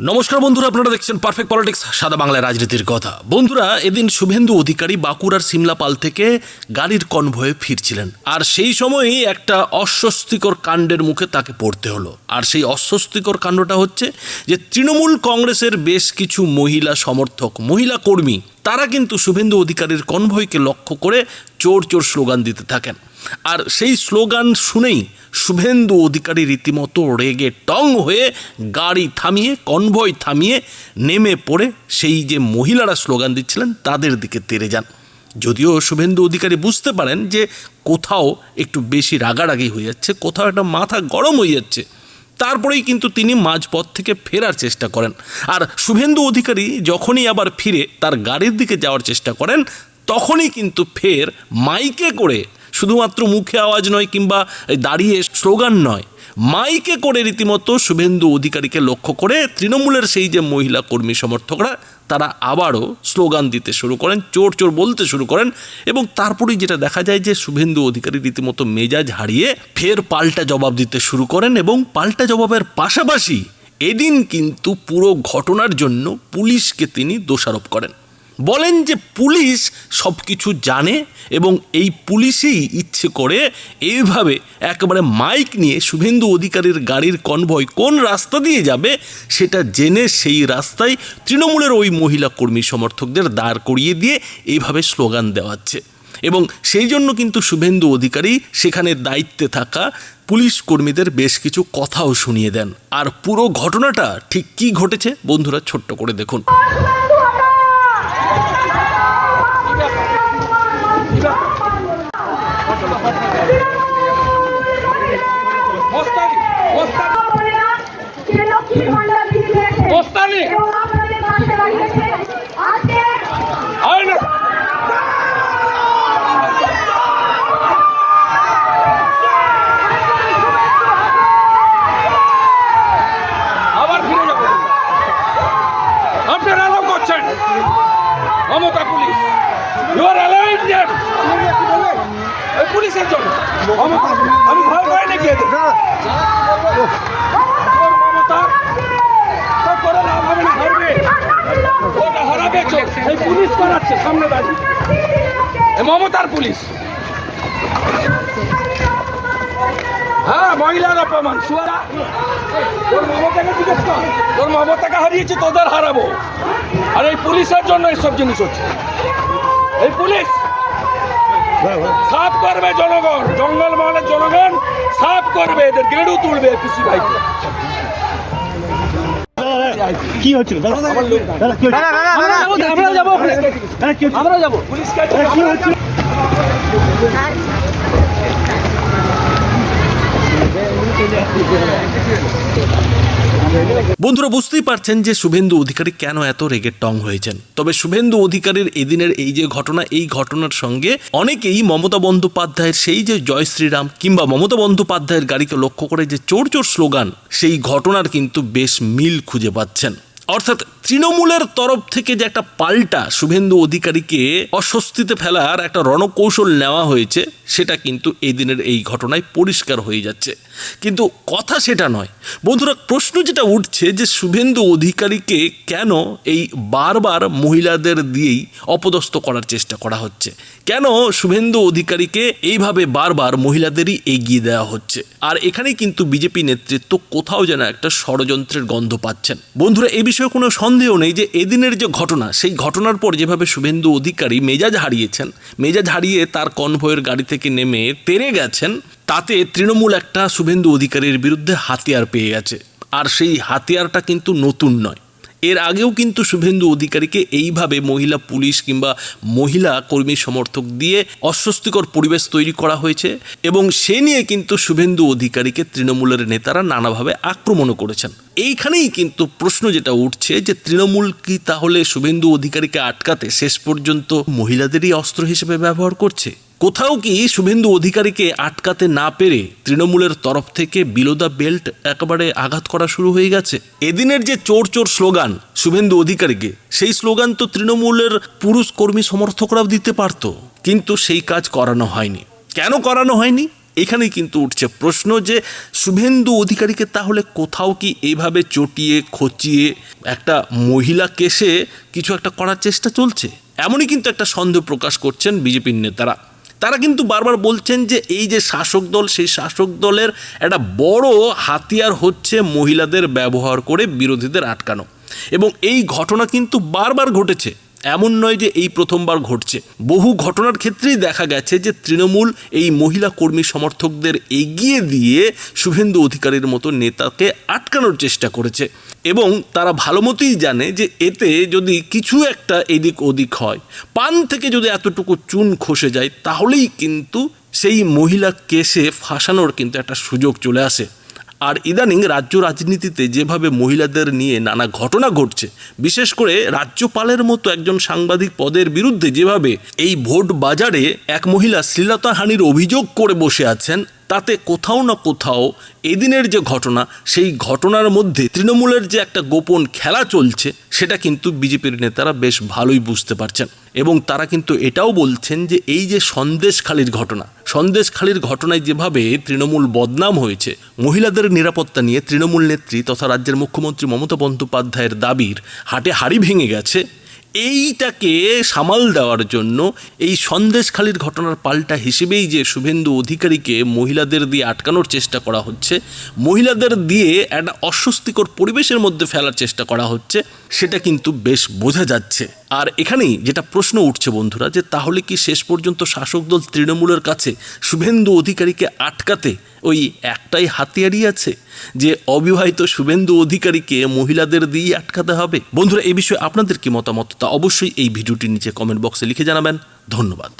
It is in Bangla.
নমস্কার বন্ধুরা, আপনারা দেখছেন পারফেক্ট পলিটিক্স সাদা বাংলা রাজনীতির কথা। বন্ধুরা, এদিন শুভেন্দু অধিকারী বাঁকুড়ার সিমলাপাল থেকে গাড়ির কনভয়ে ফিরছিলেন। আর সেই সময়ই একটা অস্বস্তিকর কাণ্ডের মুখে তাকে পড়তে হলো। আর সেই অস্বস্তিকর কাণ্ডটা হচ্ছে যে তৃণমূল কংগ্রেসের বেশ কিছু মহিলা সমর্থক, মহিলা কর্মী তারা কিন্তু শুভেন্দু অধিকারীর কনভয়কে লক্ষ্য করে চোর চোর স্লোগান দিতে থাকেন। আর সেই স্লোগান শুনেই শুভেন্দু অধিকারী রীতিমতো রেগে টং হয়ে গাড়ি থামিয়ে, কনভয় থামিয়ে নেমে পড়ে সেই যে মহিলারা স্লোগান দিচ্ছিলেন, তাদের দিকে তেরে যান। যদিও শুভেন্দু অধিকারী বুঝতে পারেন যে কোথাও একটু বেশি রাগারাগি হয়ে যাচ্ছে, কোথাও একটা মাথা গরম হয়ে যাচ্ছে। তারপরেই কিন্তু তিনি মাঝপথ থেকে ফেরার চেষ্টা করেন। আর শুভেন্দু অধিকারী যখনই আবার ফিরে তার গাড়ির দিকে যাওয়ার চেষ্টা করেন, তখনই কিন্তু ফের মাইকে করে শুধুমাত্র মুখে আওয়াজ নয় কিংবা দাঁড়িয়ে স্লোগান নয়, মাইকে করে রীতিমতো শুভেন্দু অধিকারীকে লক্ষ্য করে তৃণমূলের সেই যে মহিলা কর্মী সমর্থকরা, তারা আবারও স্লোগান দিতে শুরু করেন, চোর চোর বলতে শুরু করেন এবং তারপরেই যেটা দেখা যায় যে শুভেন্দু অধিকারী রীতিমতো মেজাজ হারিয়ে ফের পাল্টা জবাব দিতে শুরু করেন এবং পাল্টা জবাবের পাশাপাশি এদিন কিন্তু পুরো ঘটনার জন্য পুলিশকে তিনি দোষারোপ করেন। বলেন যে পুলিশ সব কিছু জানে এবং এই পুলিশই ইচ্ছে করে এইভাবে একেবারে মাইক নিয়ে শুভেন্দু অধিকারীর গাড়ির কনভয় কোন রাস্তা দিয়ে যাবে সেটা জেনে সেই রাস্তায় তৃণমূলের ওই মহিলা কর্মী সমর্থকদের দাঁড় করিয়ে দিয়ে এইভাবে স্লোগান দেওয়াচ্ছে। এবং সেই জন্য কিন্তু শুভেন্দু অধিকারী সেখানে দায়িত্বে থাকা পুলিশ কর্মীদের বেশ কিছু কথাও শুনিয়ে দেন। আর পুরো ঘটনাটা ঠিক কী ঘটেছে বন্ধুরা ছোট্ট করে দেখুন মোস্তানি মোস্তানি মোস্তানি হয় না আবার ফিরে যাব আপনারা করছেন। Mamata police. You are allowing পুলিশের জন্য। আমি ভয় পাই নাকি এদের। তোর মমতা তোর করে লাভ হবে না হারবে। ওটা হারাবে এই পুলিশ করাচ্ছে সামনে দাঁড়িয়ে মমতার পুলিশ। হ্যাঁ মহিলার অপমান। শুয়ারা তোর মমতাকে জিজ্ঞেস কর। তোর মমতাকে হারিয়েছি তোদের হারাবো। আর এই পুলিশের জন্য এইসব জিনিস হচ্ছে। এই পুলিশ। সাফ করবে জনগণ জঙ্গল মহলের জনগণ সাফ করবে এদের গেড়ু তুলবে পিসি ভাইকে। কি হচ্ছিল আমরা যাব আমরা যাব। হচ্ছিল বন্ধুরা, বুঝতেই পারছেন যে শুভেন্দু অধিকারী কেন এত রেগে টং হয়েছেন। তবে শুভেন্দু অধিকারীর এদিনের এই যে ঘটনা, এই ঘটনার সঙ্গে অনেকেই মমতা বন্দ্যোপাধ্যায়ের সেই যে জয় শ্রীরাম কিংবা মমতা বন্দ্যোপাধ্যায়ের গাড়িকে লক্ষ্য করে যে চোর চোর স্লোগান, সেই ঘটনার কিন্তু বেশ মিল খুঁজে পাচ্ছেন। অর্থাৎ তৃণমূলের তরফ থেকে যে একটা পাল্টা শুভেন্দু অধিকারীকে অস্বস্তিতে ফেলার একটা রণকৌশল নেওয়া হয়েছে, সেটা কিন্তু এই দিনের এই ঘটনায় পরিষ্কার হয়ে যাচ্ছে। কিন্তু কথা সেটা নয়। বন্ধুরা, প্রশ্ন যেটা উঠছে যে শুভেন্দু অধিকারীকে কেন এই বারবার মহিলাদের দিয়েই অপদস্থ করার চেষ্টা করা হচ্ছে? কেন শুভেন্দু অধিকারীকে এইভাবে বারবার মহিলাদেরই এগিয়ে দেওয়া হচ্ছে? আর এখানেই কিন্তু বিজেপি নেতৃত্ব কোথাও যেন একটা ষড়যন্ত্রের গন্ধ পাচ্ছেন। বন্ধুরা, এ বিষয়ে কোনো সন্দেহ নেই যে এদিনের যে ঘটনা, সেই ঘটনার পর যেভাবে শুভেন্দু অধিকারী মেজাজ হারিয়েছেন, মেজাজ হারিয়ে তার কনভয়ের গাড়ি থেকে নেমে তেরে গেছেন, তাতে তৃণমূল একটা শুভেন্দু অধিকারীর বিরুদ্ধে হাতিয়ার পেয়ে গেছে। আর সেই হাতিয়ারটা কিন্তু নতুন নয়। এর আগেও কিন্তু শুভেন্দু অধিকারীকে এইভাবে মহিলা পুলিশ কিংবা মহিলা কর্মী সমর্থক দিয়ে অস্বস্তিকর পরিবেশ তৈরি করা হয়েছে এবং সে নিয়ে কিন্তু শুভেন্দু অধিকারীকে তৃণমূলের নেতারা নানাভাবে আক্রমণও করেছেন। এইখানেই কিন্তু প্রশ্ন যেটা উঠছে যে তৃণমূল কি তাহলে শুভেন্দু অধিকারীকে আটকাতে শেষ পর্যন্ত মহিলাদেরই অস্ত্র হিসেবে ব্যবহার করছে? কোথাও কি শুভেন্দু অধিকারীকে আটকাতে না পেরে তৃণমূলের তরফ থেকে বিলো দ্য বেল্ট একেবারে আঘাত করা শুরু হয়ে গেছে? এদিনের যে চোর চোর স্লোগান শুভেন্দু অধিকারীকে, সেই স্লোগান তো তৃণমূলের পুরুষ কর্মী সমর্থকরাও দিতে পারতো, কিন্তু সেই কাজ করানো হয়নি। কেন করানো হয়নি? এখানেই কিন্তু উঠছে প্রশ্ন যে শুভেন্দু অধিকারীকে তাহলে কোথাও কি এইভাবে চটিয়ে, খচিয়ে একটা মহিলা কেসে কিছু একটা করার চেষ্টা চলছে? এমনই কিন্তু একটা সন্দেহ প্রকাশ করছেন বিজেপির নেতারা। তারা কিন্তু বারবার বলছেন যে এই যে শাসক দল, সেই শাসক দলের একটা বড় হাতিয়ার হচ্ছে মহিলাদের ব্যবহার করে বিরোধীদের আটকানো। এবং এই ঘটনা কিন্তু বারবার ঘটেছে। এমন নয় যে এই প্রথমবার ঘটছে। বহু ঘটনার ক্ষেত্রেই দেখা গেছে যে তৃণমূল এই মহিলা কর্মী সমর্থকদের এগিয়ে দিয়ে শুভেন্দু অধিকারীর মতো নেতাকে আটকানোর চেষ্টা করেছে। এবং তারা ভালো মতোই জানে যে এতে যদি কিছু একটা এদিক ওদিক হয়, পান থেকে যদি এতটুকু চুন খসে যায়, তাহলেই কিন্তু সেই মহিলা কেসে ফাঁসানোর কিন্তু একটা সুযোগ চলে আসে। আর ইদানিং রাজ্য রাজনীতিতে যেভাবে মহিলাদের নিয়ে নানা ঘটনা ঘটছে, বিশেষ করে রাজ্যপালের মতো একজন সাংবাদিক পদের বিরুদ্ধে যেভাবে এই ভোট বাজারে এক মহিলা শ্লীলতাহানির অভিযোগ করে বসে আছেন, তাতে কোথাও না কোথাও এদিনের যে ঘটনা, সেই ঘটনার মধ্যে তৃণমূলের যে একটা গোপন খেলা চলছে, সেটা কিন্তু বিজেপির নেতারা বেশ ভালোই বুঝতে পারছেন। এবং তারা কিন্তু এটাও বলছেন যে এই যে সন্দেশখালির ঘটনা সন্দেশখালির ঘটনায় যেভাবে তৃণমূল বদনাম হয়েছে, মহিলাদের নিরাপত্তা নিয়ে তৃণমূল নেত্রী তথা রাজ্যের মুখ্যমন্ত্রী মমতা বন্দ্যোপাধ্যায়ের দাবির হাটে হাড়ি ভেঙে গেছে। এইটাকে সামাল দেওয়ার জন্য এই সন্দেশখালির ঘটনার পাল্টা হিসেবেই যে শুভেন্দু অধিকারীকে মহিলাদের দিয়ে আটকানোর চেষ্টা করা হচ্ছে, মহিলাদের দিয়ে একটা অস্বস্তিকর পরিবেশের মধ্যে ফেলার চেষ্টা করা হচ্ছে, সেটা কিন্তু বেশ বোঝা যাচ্ছে। আর এখানেই যেটা প্রশ্ন উঠছে বন্ধুরা, যে তাহলে কি শেষ পর্যন্ত শাসক দল তৃণমূলের কাছে শুভেন্দু অধিকারীকে আটকাতে ওই একটাই হাতিয়ারই আছে? যে অবিবাহিত শুভেন্দু অধিকারীকে মহিলাদের দিয়ে আটকাতে হবে? বন্ধুরা এই বিষয়ে আপনাদের কি মতামত? তা অবশ্যই এই ভিডিওটির নিচে কমেন্ট বক্সে লিখে জানাবেন। ধন্যবাদ।